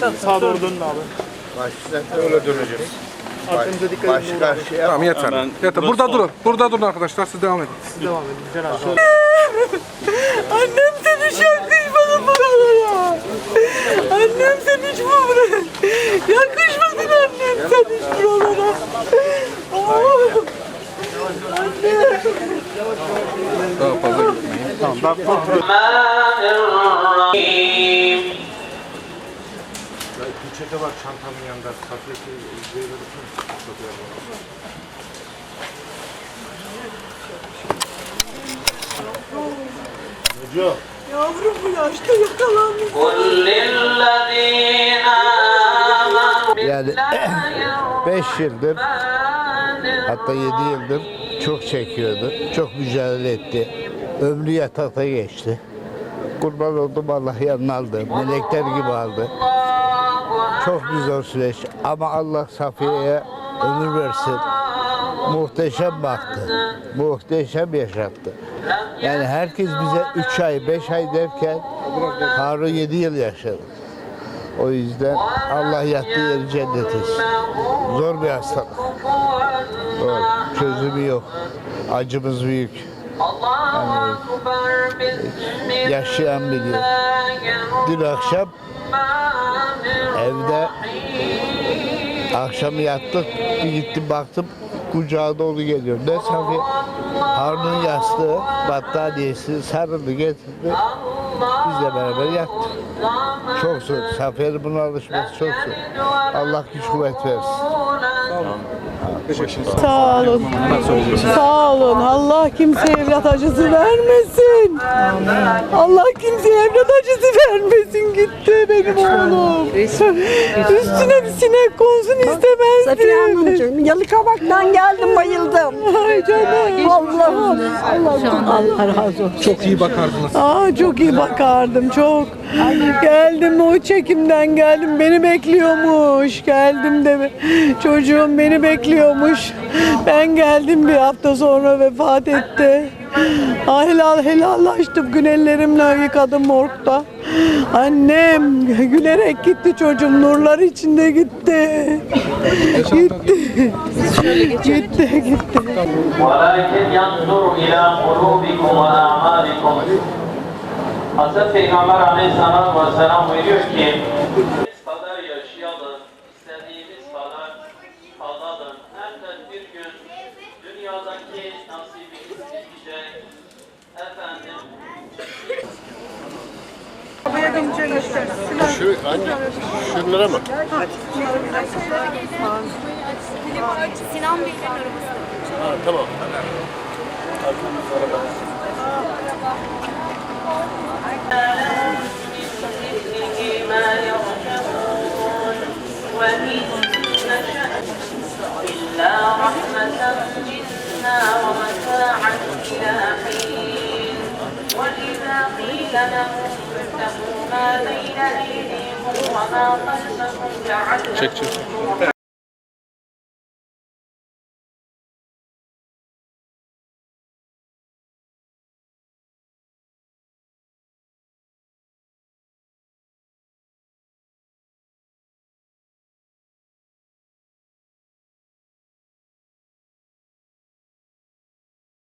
Sen sağa doğru dönün abi. Başta öyle döneceğiz. Arkamıza dikkat edin. Şey- tamam yeter. Hemen yeter. burası Burada sol. durun. Burada durun arkadaşlar. Siz devam edin. Siz devam edin. Herhalde. Annem seni şarkı Daha fazla gitmeyin. Tamam. Ben kontrol Çete var çantamın yanında. Safiye Yavrum bu yaşta yakalanmış. Yani 5 yıldır hatta 7 yıldır çok çekiyordu. Çok mücadele etti. Ömrü yatakta geçti. Kurban oldum Allah yanına aldı. Melekler gibi aldı. Çok bir zor süreç ama Allah Safiye'ye ömür versin. Muhteşem baktı. Muhteşem yaşattı. Yani herkes bize 3 ay, 5 ay derken Harun 7 yıl yaşadı. O yüzden Allah yattığı yeri cennet. Zor bir hastalık. Zor. Çözümü yok. Acımız büyük. Yani yaşayan biliyor. Dün akşam evde akşam yattık. Bir gittim baktım kucağa dolu geliyor. Ne Safiye? Harun'un yastığı, battaniyesi sarıldı getirdi. Bizle beraber yattık. Çok zor. Safiye'nin buna alışması çok zor. Allah güç kuvvet versin. Sağ olun. Sağ olun. Allah kimseye evlat acısı vermesin. Allah kimseye evlat acısı vermesin. Gitti benim oğlum. Üstüne bir sinek konsun istemezdim. Safiye Hanımcığım, Yalıkavak'tan geldim bayıldım. Ay canım. Allah'ım. Allah'ım. Allah razı olsun. Çok iyi bakardınız. Aa çok iyi bakardım çok. Geldim o çekimden geldim beni bekliyormuş. Geldim de çocuğum beni bekliyormuş. Ben geldim bir hafta sonra vefat etti. Ah, helal helallaştım gün ellerimle yıkadım morgda. Annem gülerek gitti çocuğum nurlar içinde gitti. Gitti. gitti gitti. ولكن ينظر إلى قلوبكم وأعمالكم. Hazreti Peygamber Aleyhisselam Vesselam buyuruyor ki Şunlara mı? Sinan Bey'in arabası. Tamam. بإذنه ما يرجعون وإن نشأ إلا رحمة منا ومتاعا إلى حين وإذا قيل لهم Çek çek.